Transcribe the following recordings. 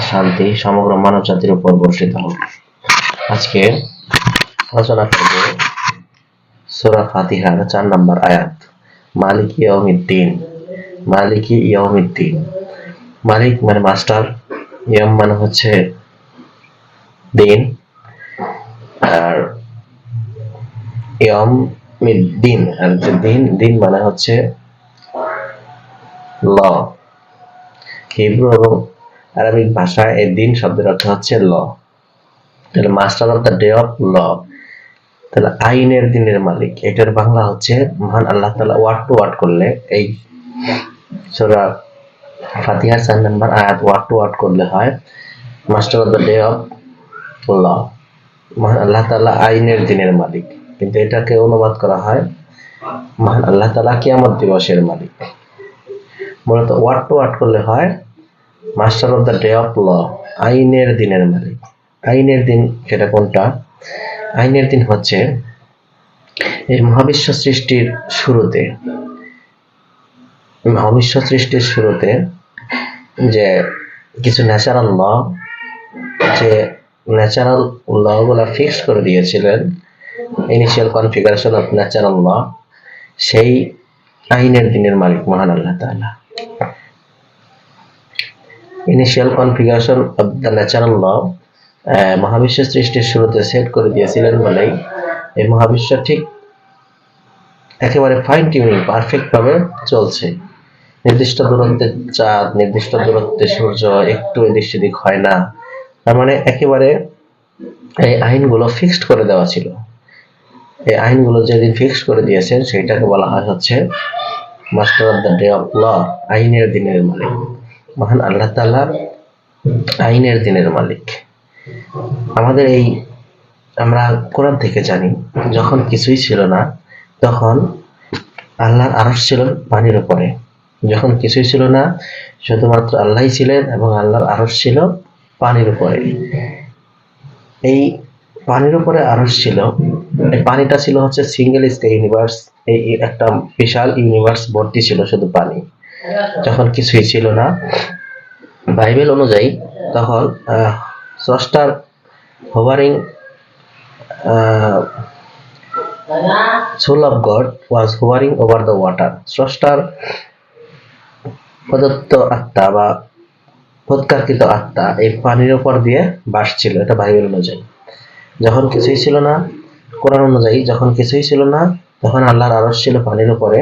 শান্তি, সমগ্র মানব জাতির উপর বর্ষিত হোক। আজকে আলোচনা করব সূরা ফাতিহার চার নম্বর আয়াত। মালিক ইয়াউমিদ্দিন, মালিকি ইয়াউমিদ্দিন। মালিক মানে মাস্টার, ইয়াম মানে হচ্ছে দিন। দিন, আর দিন দিন মানে হচ্ছে ল। হিব্রু এবং আরবিক ভাষায় এই দিন শব্দের অর্থ হচ্ছে ল। তাহলে master of the day of law. তাহলে আইনের দিনের মালিক, এটার বাংলা হচ্ছে মহান আল্লাহ তাআলা ওয়ার্ড টু ওয়ার্ড করলে এই সূরা ফাতিহার চার নাম্বার আয়াত ওয়ার্ড টু ওয়ার্ড করলে হয় master of the day of law. মহান আল্লাহ তালা আইনের দিনের মালিক। কিন্তু এটাকে অনুবাদ করা হয় মহান আল্লাহ তাআলা কিয়ামত দিবসের মালিক। মূলত ওয়ার্ড টু ওয়ার্ড করলে হয় master of the day of law, আইনের দিনের মালিক। আইনের দিন সেটা কোনটা? আইনের দিন হচ্ছে এই মহাবিশ্ব সৃষ্টির শুরুতে মহাবিশ্ব সৃষ্টির শুরুতে যে কিছু ন্যাচারাল ল যে ন্যাচারাল ল গুলা ফিক্স করে দিয়েছিলেন initial configuration of natural law সেই আইনের দিনের মালিক মহান আল্লাহ তাআলা। Initial configuration of the natural law মহাবিশ্ব সৃষ্টির শুরুতে সেট করে দিয়েছিলেন বলেই এই মহাবিশ্ব ঠিক একেবারে ফাইন টিউনিং পারফেক্ট ভাবে চলছে। নির্দিষ্ট দূরত্বে চাঁদ, নির্দিষ্ট দূরত্বে সূর্য, একটু এদিক সেদিক হয় না। তার মানে একেবারে এই আইনগুলো ফিক্সড করে দেওয়া ছিল। এই আইনগুলো যেদিন ফিক্সড করে দিয়েছেন সেটাকে বলা হয় হচ্ছে master of the day of law আইনের দিনের মালিক। মহান আল্লাহ তাআলা আইনের দিনের মালিক। আমাদের এই, আমরা কোরআন থেকে জানি, যখন কিছুই ছিল না, তখন আল্লাহর আরশ ছিল পানির উপরে। যখন কিছুই ছিল না, শুধুমাত্র আল্লাহই ছিলেন এবং আল্লাহর আরশ ছিল পানির উপরে। এই পানির উপরে আরশ ছিল। এই পানিটা ছিল হচ্ছে সিঙ্গেল স্কাই ইউনিভার্স এই একটা বিশাল ইউনিভার্স ভর্তি ছিল শুধু পানি। যখন কিছুই ছিল না। বাইবেল অনুযায়ী তখন স্রষ্টার uh, soul of God was hovering over the water স্রষ্টার প্রদত্ত আত্মা বা প্রৎকারকৃত আত্মা এই পানির উপর দিয়ে বাসছিল এটা বাইবেল অনুযায়ী। যখন কিছুই ছিল না, কোরআন অনুযায়ী যখন কিছুই ছিল না, তখন আল্লাহর আরশ ছিল পানির উপরে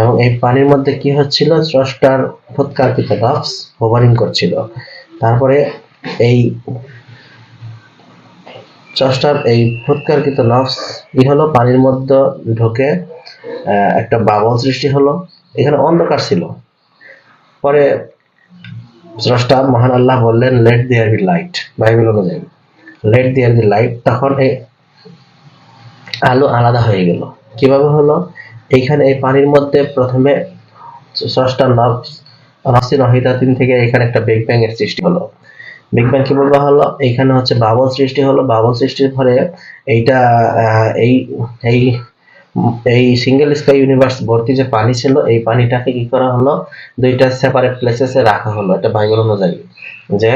এবং এই পানির মধ্যে কি হচ্ছিল? স্রষ্টার প্রৎকারকৃত নফস হোভারিং করছিল। তারপরে এই স্রষ্টার এই প্রৎকারকৃত নফস ই হলো? পানির মধ্যে ঢোকে একটা বাবল সৃষ্টি হলো। এখানে অন্ধকার ছিল। পরে স্রষ্টা মহান আল্লাহ বললেন let there be light Bible অনুযায়ী। লেট দেয়ার বি লাইট তখন এই আলো আলাদা হয়ে গেল। কীভাবে হলো? এইখানে এই পানির মধ্যে প্রথমে স্রষ্টার নফস নফসি নহিতাতিন থেকে এখানে একটা বিগ ব্যাং এর সৃষ্টি হলো। বিগ ব্যাং কীভাবে হলো? এইখানে হচ্ছে বাবল সৃষ্টি হলো। বাবল সৃষ্টির পরে এইটা এই এই এই সিঙ্গেল স্কাই ইউনিভার্স ভর্তি যে পানি ছিল, এই পানিটাকে কি করা হলো? দুইটা সেপারেট প্লেসেসে রাখা হলো। এটা বাইবেল অনুযায়ী। যে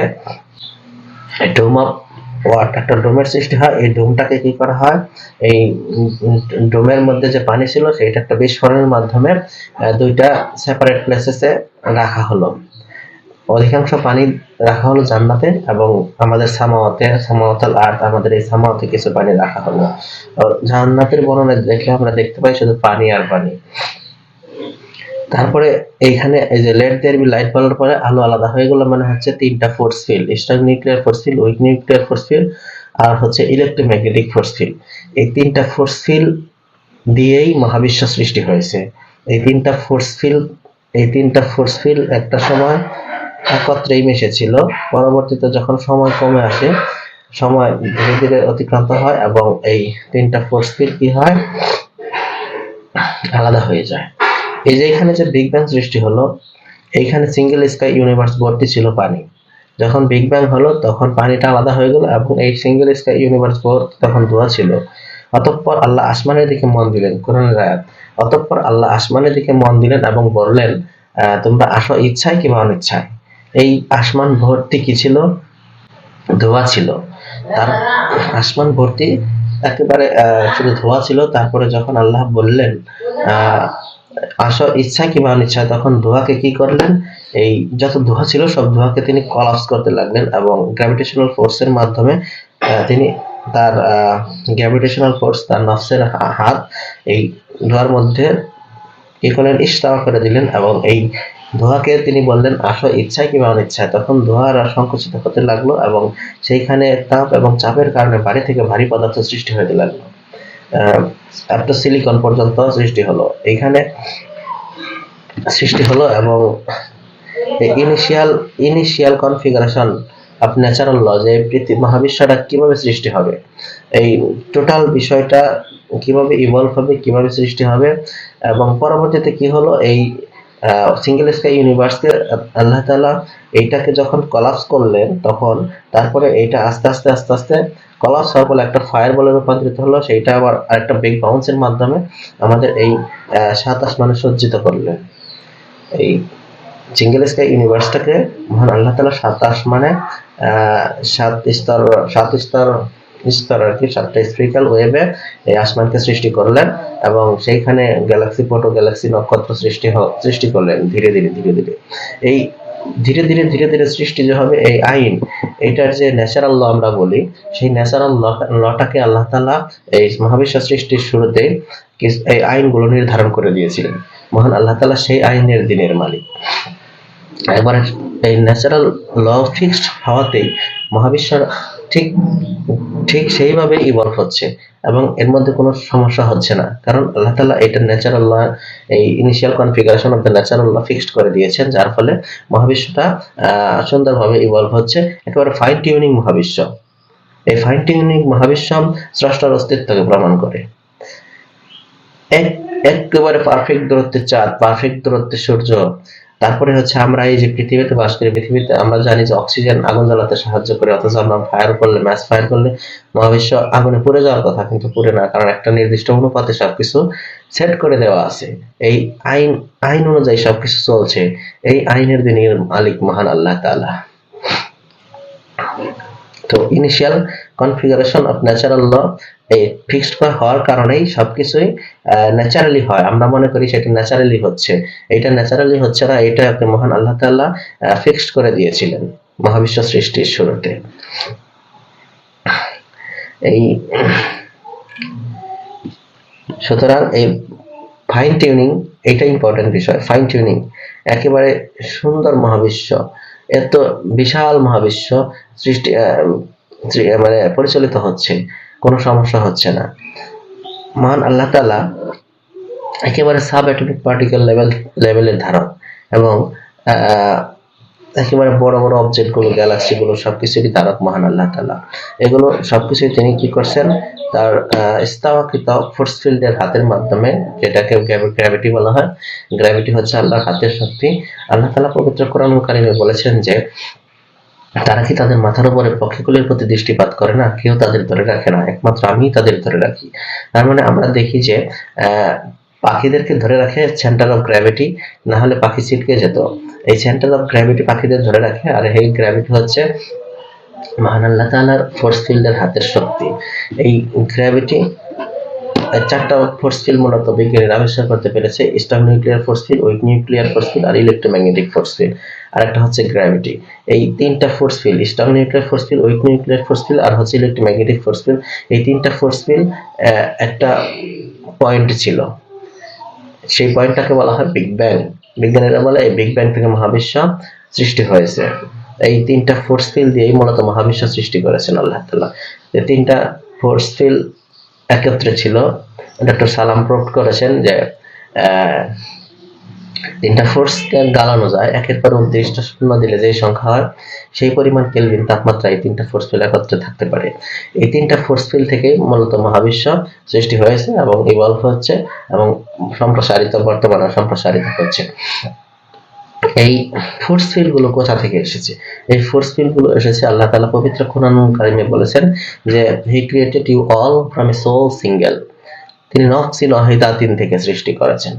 ডোম ওয়াট একটা ডোমের সৃষ্টি হয়। এই ডোমটাকে কি করা হয়? এই ডোমের মধ্যে যে পানি ছিল সেটা একটা বিস্ফোরণের মাধ্যমে দুইটা সেপারেট প্লেসেসে রাখা হলো। অধিকাংশ পানি রাখা হলো জান্নাতে এবং আমাদের সামাওয়াতে সামাওয়াতাল আর্থ আমাদের এই সামাওয়াতে কিছু পানি রাখা হলো। জান্নাতের বর্ণনা দেখলে আমরা দেখতে পাই শুধু পানি আর পানি। তারপরে এইখানে এই যে লেট দেয়ার বি লাইট বলার পরে আলো আলাদা হয়ে গেল মানে হচ্ছে তিনটা force field strong nuclear force field weak nuclear force field আর হচ্ছে ইলেকট্রোম্যাগনেটিক ফোর্স ফিল্ড এই তিনটা ফোর্স ফিল্ড দিয়েই মহাবিশ্ব সৃষ্টি হয়েছে। এই তিনটা ফোর্স ফিল্ড এই তিনটা ফোর্স ফিল্ড একটা সময় একত্রেই মিশেছিল, পরবর্তীতে যখন সময় কমে আসে, সময় ধীরে ধীরে অতিক্রান্ত হয় এবং এই তিনটা ফোর্স ফিল্ড কি হয়? আলাদা হয়ে যায়। এই যে এখানে যে বিগ ব্যাং সৃষ্টি হলো এইখানে সিঙ্গেল স্কাই ইউনিভার্স ভর্তি ছিল পানি। যখন বিগ ব্যাং হলো, তখন পানিটা আলাদা হয়ে গেল এবং এই সিঙ্গেল স্কাই ইউনিভার্স ভর্তি তখন ধোয়া ছিল। অতঃপর আল্লাহ আসমানের দিকে মন দিলেন, কোরআনের আয়াত। অতঃপর আল্লাহ আসমানের দিকে মন দিলেন এবং বললেন তোমরা আসো ইচ্ছায় কিংবা অনিচ্ছায়। এই আসমান ভর্তি কি ছিল? ধোয়া ছিল। তার আসমান ভর্তি একেবারে শুধু ধোয়া ছিল, তারপরে যখন আল্লাহ বললেন আসো ইচ্ছা কিংবা অনিচ্ছা, তখন ধোঁয়াকে কি করলেন? এই যত ধোঁয়া ছিল, সব ধোঁয়াকে তিনি কলাপস করতে লাগলেন এবং গ্র্যাভিটেশনাল ফোর্সের মাধ্যমে তিনি তার গ্র্যাভিটেশনাল ফোর্স তার নফসের হাত এই ধোঁয়ার মধ্যে কি করলেন ইস্তাওয়া করে দিলেন এবং এই ধোঁয়াকে তিনি বললেন আসো ইচ্ছায় কিংবা অনিচ্ছায় তখন ধোঁয়ার সংকুচিত হতে লাগল এবং সেইখানে তাপ এবং চাপের কারণে বাড়ি থেকে ভারী পদার্থ সৃষ্টি হতে লাগল আপ সিলিকন পর্যন্ত সৃষ্টি হলো। এখানে সৃষ্টি হলো এবং initial initial configuration of natural law যে পৃথিবী মহাবিশ্বটা কীভাবে সৃষ্টি হবে, এই টোটাল বিষয়টা কীভাবে ইভলভ হবে, কীভাবে সৃষ্টি হবে এবং পরবর্তীতে কি হলো, এই সিঙ্গেল স্কাই ইউনিভার্সকে আল্লাহ তালা এইটাকে যখন কলাপস করলেন, তখন তারপরে এইটা আস্তে আস্তে আস্তে আস্তে কলাপস হওয়ার ফলে একটা ফায়ার বলে রূপান্তরিত হলো, সেইটা আবার আরেকটা বিগ বাউন্সের মাধ্যমে আমাদের এই সাত আসমানে সজ্জিত করলেন। এই সিঙ্গেল স্কাই ইউনিভার্সটাকে মহান আল্লাহ তালা সাত আসমানে সাত স্তর সাত স্তর স্তর আর কি, সাতটা স্পিরিক্যাল ওয়েবে এই আসমানকে সৃষ্টি করলেন এবং সেইখানে গ্যালাক্সি প্রোটো গ্যালাক্সি নক্ষত্র সৃষ্টি সৃষ্টি করলেন ধীরে ধীরে ধীরে ধীরে। এই ধীরে ধীরে ধীরে ধীরে সৃষ্টি যে হবে, এই আইন, এটার যে ন্যাচারাল ল আমরা বলি, সেই ন্যাচারাল লটাকে আল্লাহ তালা এই মহাবিশ্ব সৃষ্টির শুরুতে এই আইনগুলো নির্ধারণ করে দিয়েছিলেন। মহান আল্লাহ তালা সেই আইনের দিনের মালিক। একবারে এই ন্যাচারাল ল ফিক্সড হওয়াতেই মহাবিশ্ব ঠিক ঠিক সেইভাবে ইভলভ হচ্ছে এবং এর মধ্যে কোনো সমস্যা হচ্ছে না। কারণ আল্লাহ তালা এটা ন্যাচারাল ল এই initial configuration of the natural law fixed করে দিয়েছেন, যার ফলে মহাবিশ্বটা সুন্দরভাবে ইভলভ হচ্ছে, একেবারে ফাইন টিউনিং মহাবিশ্ব। এই ফাইন টিউনিং মহাবিশ্ব স্রষ্টার অস্তিত্বকে প্রমাণ করে। এক, একেবারে পারফেক্ট দূরত্বের চাঁদ পারফেক্ট দূরত্বের সূর্য তারপরে হচ্ছে আমরা এই যে পৃথিবীতে বাস করি, পৃথিবীতে আমরা জানি যে অক্সিজেন আগুন জ্বালাতে সাহায্য করে, অথচ আমরা ফায়ার করলে ম্যাচ ফায়ার করলে মহাবিশ্ব আগুনে পুড়ে যাওয়ার কথা, কিন্তু পুড়ে না। কারণ একটা নির্দিষ্ট অনুপাতে সবকিছু সেট করে দেওয়া আছে। এই আইন আইন অনুযায়ী সবকিছু চলছে। এই আইনের দিনের মালিক মহান আল্লাহ তাআলা। তো initial configuration of natural law এই ফিক্সড হওয়ার কারণেই সবকিছুই ন্যাচারালি হয়। আমরা মনে করি সেটা ন্যাচারালি হচ্ছে। এটা ন্যাচারালি হচ্ছে না, এটা আপনি মহান আল্লাহ তাআলা ফিক্সড করে দিয়েছিলেন মহাবিশ্ব সৃষ্টির শুরুতে। এই সুতরাং এই ফাইন টিউনিং এটা ইম্পর্টেন্ট বিষয়। ফাইন টিউনিং একেবারে সুন্দর মহাবিশ্ব, এত বিশাল মহাবিশ্ব সৃষ্টি মানে পরিচালিত হচ্ছে, কোনো সমস্যা হচ্ছে না। মহান আল্লাহ তাআলা একেবারে সাব অ্যাটমিক পার্টিকেল লেভেল লেভেলের ধারক এবং একেবারে বড় বড় অবজেক্টগুলো গ্যালাক্সি গুলো সবকিছুরই ধারক মহান আল্লাহ তালা এগুলো সবকিছুই তিনি কি করছেন? তার আহ, স্থাওয়াকৃত ফোর্স ফিল্ডের হাতের মাধ্যমে যেটাকে গ্র্যাভিটি বলা হয় গ্র্যাভিটি হচ্ছে আল্লাহর হাতের শক্তি। আল্লাহ তাআলা পবিত্র কোরআন কারিমে বলেছেন যে তারা কি তাদের মাথার উপরে পক্ষীগুলির প্রতি দৃষ্টিপাত করে না? কেউ তাদের ধরে রাখে না। একমাত্র আমি তাদের ধরে রাখি। তার মানে আমরা দেখি যে পাখিদেরকে ধরে রাখে সেন্টার অফ গ্র্যাভিটি না হলে পাখি ছিটকে যেত। এই সেন্টার অফ গ্র্যাভিটি পাখিদের ধরে রাখে, আর এই গ্র্যাভিটি হচ্ছে মহান আল্লাহ তাআলার ফোর্স ফিল্ডের হাতের শক্তি। এই গ্র্যাভিটি চারটা ফোর্স ফিল্ড মূলত বিজ্ঞানীরা আবিষ্কার করতে পেরেছে strong nuclear force field weak nuclear force field আর ইলেকট্রোম্যাগনেটিক ফোর্স ফিল্ড আর একটা হচ্ছে গ্র্যাভিটি এই তিনটা force field strong nuclear force field weak nuclear force field আর হচ্ছে ইলেকট্রোম্যাগনেটিক ফোর্স ফিল্ড এই তিনটা ফোর্স ফিল্ড একটা পয়েন্ট ছিল। সেই পয়েন্টটাকে বলা হয় বিগ ব্যাং বিজ্ঞানীরা বলে এই বিগ ব্যাং থেকে মহাবিশ্ব সৃষ্টি হয়েছে। এই তিনটা ফোর্স ফিল্ড দিয়েই মূলত মহাবিশ্ব সৃষ্টি করেছেন আল্লাহ তাআলা। এই তিনটা ফোর্স ফিল্ড একত্রে ছিল। ডক্টর সালাম প্রুভ করেছেন যে তিনটা ফোর্সকে গালানো যায়, একের পর উদ্দিষ্ট শূন্য দিলে যে সংখ্যা হয়, সেই পরিমাণ কেলভিন তাপমাত্রা এই তিনটা ফোর্স ফিল্ড একত্রে থাকতে পারে। এই তিনটা ফোর্স ফিল্ড থেকে মূলত মহাবিশ্ব সৃষ্টি হয়েছে এবং ইভলভ হচ্ছে এবং সম্প্রসারিত বর্তমানে সম্প্রসারিত হচ্ছে। এই ফোর্স ফিল্ডগুলো কোথা থেকে এসেছে? এই ফোর্স ফিল্ডগুলো এসেছে আল্লাহ তাআলা পবিত্র কোরআন কারিমে বলেছেন যে he created you all from a soul single তিনি নফসিল ওয়াহিদাতিন থেকে সৃষ্টি করেছেন।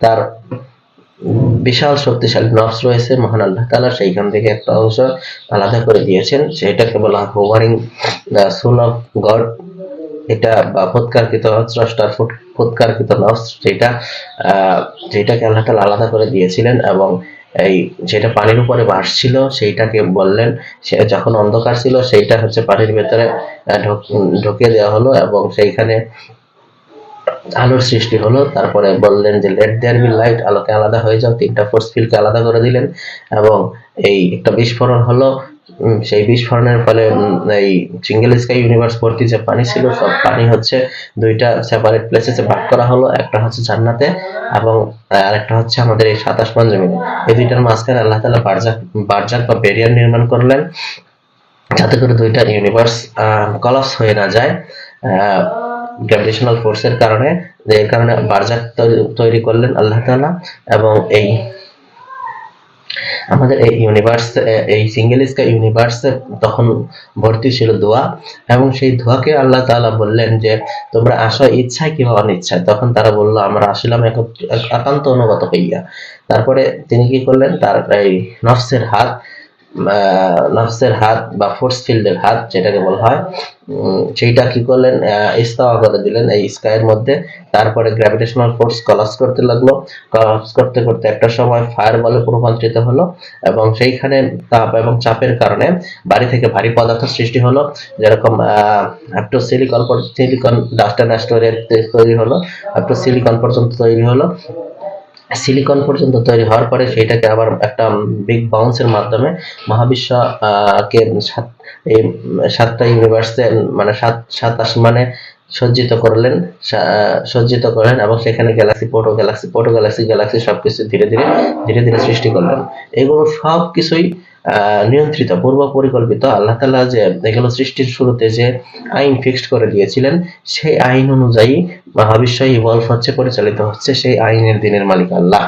তার বিশাল শক্তিশালী নফস রয়েছে, মহান আল্লাহ তাআলা সেইখান থেকে একটা অংশ আলাদা করে দিয়েছেন। সেটাকে বলা হোভারিং সোল অফ গড এটা বা ফুৎকারকৃত স্রষ্টার ফুৎকারকৃত নফস যেটা যেটাকে আল্লাহ তাআলা আলাদা করে দিয়েছিলেন এবং এই যেটা পানির উপরে ভাসছিল সেইটাকে বললেন, সে যখন অন্ধকার ছিল, সেইটা হচ্ছে পানির ভেতরে ঢুকিয়ে দেওয়া হলো এবং সেইখানে আলোর সৃষ্টি হলো। তারপরে বললেন যে লেট দেয়ার বি লাইট আলোকে আলাদা হয়ে যাও, তিনটা ফোর্স ফিল্ডকে আলাদা করে দিলেন এবং এই একটা বিস্ফোরণ হলো। সেই বিস্ফোরণের ফলে এই সিঙ্গেল স্কাই ইউনিভার্স ভর্তি যে পানি ছিল, সব পানি হচ্ছে দুইটা সেপারেট প্লেসেসে ভাগ করা হলো, একটা হচ্ছে জান্নাতে এবং আরেকটা হচ্ছে আমাদের এই সাতাশ মান জমিনে এই দুইটার মাঝখানে আল্লাহ তাআলা বারজাক বারজাক বা ব্যারিয়ার নির্মাণ করলেন, যাতে করে দুইটা ইউনিভার্স কলাপস হয়ে না যায় গ্র্যাভিটেশনাল ফোর্সের কারণে এর কারণে বারজাক তৈরি- করলেন আল্লাহ তাআলা এবং এই আমাদের এই ইউনিভার্স এই সিঙ্গেল স্কাই ইউনিভার্স তখন ভর্তি ছিল ধোয়া এবং সেই ধোয়াকে আল্লাহ তাআলা বললেন যে, তোমরা আসো ইচ্ছায় কিংবা অনিচ্ছায় তখন তারা বলল, আমরা আসলাম এক- এক- একান্ত অনুগত হইয়া। তারপরে তিনি কি করলেন? তার এই নফসের হাত নফসের হাত বা ফোর্স ফিল্ডের হাত যেটাকে বলা হয় সেইটা কি করলেন? ইস্তাওয়া করে দিলেন এই স্কাইয়ের মধ্যে। তারপরে গ্র্যাভিটেশনাল ফোর্স কলাপস করতে লাগল। কলাপস করতে করতে একটা সময় ফায়ার বলে রূপান্তরিত হলো এবং সেইখানে তাপ এবং চাপের কারণে বাড়ি থেকে ভারী পদার্থ সৃষ্টি হলো। যেরকম up to silicon silicon dust and Astoria তৈরি হলো। আপটু সিলিকন পর্যন্ত তৈরি হলো। সিলিকন পর্যন্ত তৈরি হওয়ার পরে সেটাকে আবার একটা বিগ বাউন্সের মাধ্যমে মহাবিশ্ব কে সাত, এই, সাতটা ইউনিভার্সে মানে সাত সাত আসমানে সজ্জিত করলেন সজ্জিত করলেন এবং সেখানে গ্যালাক্সি পোটো গ্যালাক্সি পোটো গ্যালাক্সি গ্যালাক্সি সবকিছু ধীরে ধীরে ধীরে ধীরে সৃষ্টি করলেন। এগুলো সব কিছুই নিয়ন্ত্রিত পূর্ব পরিকল্পিত আল্লাহ তালা যে এগুলো সৃষ্টির শুরুতে যে আইন ফিক্সড করে দিয়েছিলেন, সেই আইন অনুযায়ী মহাবিশ্ব ইভলভ হচ্ছে পরিচালিত হচ্ছে, সেই আইনের দিনের মালিক আল্লাহ।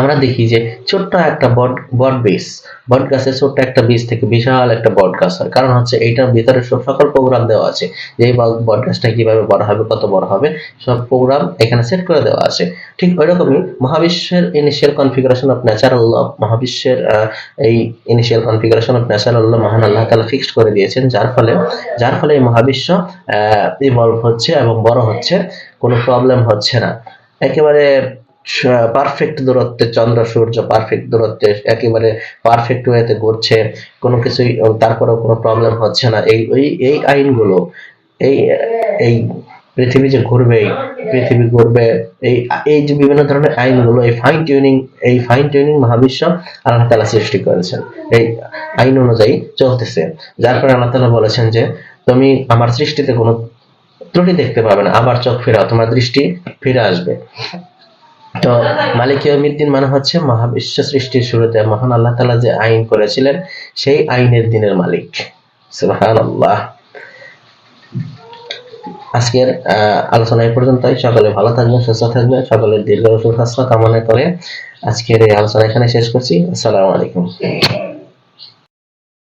আমরা দেখি যে ছোট্ট একটা বট বট বীজ বট গাছের ছোট্ট একটা বীজ থেকে বিশাল একটা বট গাছ হয়। কারণ হচ্ছে এইটার ভিতরে সব সকল প্রোগ্রাম দেওয়া আছে। যে বট গাছটা কীভাবে বড় হবে, কত বড় হবে, সব প্রোগ্রাম এখানে সেট করে দেওয়া আছে। ঠিক ওইরকমই মহাবিশ্বের initial configuration of natural law মহাবিশ্বের এই initial configuration of natural law মহান আল্লাহ তাআলা ফিক্সড করে দিয়েছেন। যার ফলে যার ফলে এই মহাবিশ্ব ইভলভ হচ্ছে এবং বড় হচ্ছে, কোনো প্রবলেম হচ্ছে না। একেবারে পারফেক্ট দূরত্বে, চন্দ্র, সূর্য পারফেক্ট দূরত্বে, একেবারে পারফেক্ট ওয়েতে ঘুরছে, কোনো কিছুই তারপরেও কোনো প্রবলেম হচ্ছে না। এই, ওই, এই আইনগুলো, এই এই পৃথিবী যে ঘুরবে পৃথিবী ঘুরবে, এই এই যে বিভিন্ন ধরনের আইনগুলো, এই ফাইন টিউনিং এই ফাইন টিউনিং মহাবিশ্ব আল্লাহ তাআলা সৃষ্টি করেছেন। এই আইন অনুযায়ী চলতেছে। যার ফলে আল্লাহ তাআলা বলেছেন যে, তুমি আমার সৃষ্টিতে কোনো ত্রুটি দেখতে পাবে না আবার চোখ ফেরাও, তোমার দৃষ্টি ফিরে আসবে। তো মালিক ইয়াউমিদ্দিন মানে হচ্ছে মহাবিশ্ব সৃষ্টির শুরুতে মহান আল্লাহ তালা যে আইন করেছিলেন সেই আইনের দিনের মালিক। আজকের আহ, আলোচনা এই পর্যন্তই। সকলে ভালো থাকবেন সুস্থ থাকবেন। সকলের দীর্ঘ সুস্বাস্থ্য কামনা করে আজকের এই আলোচনা এখানে শেষ করছি। আসসালামু আলাইকুম।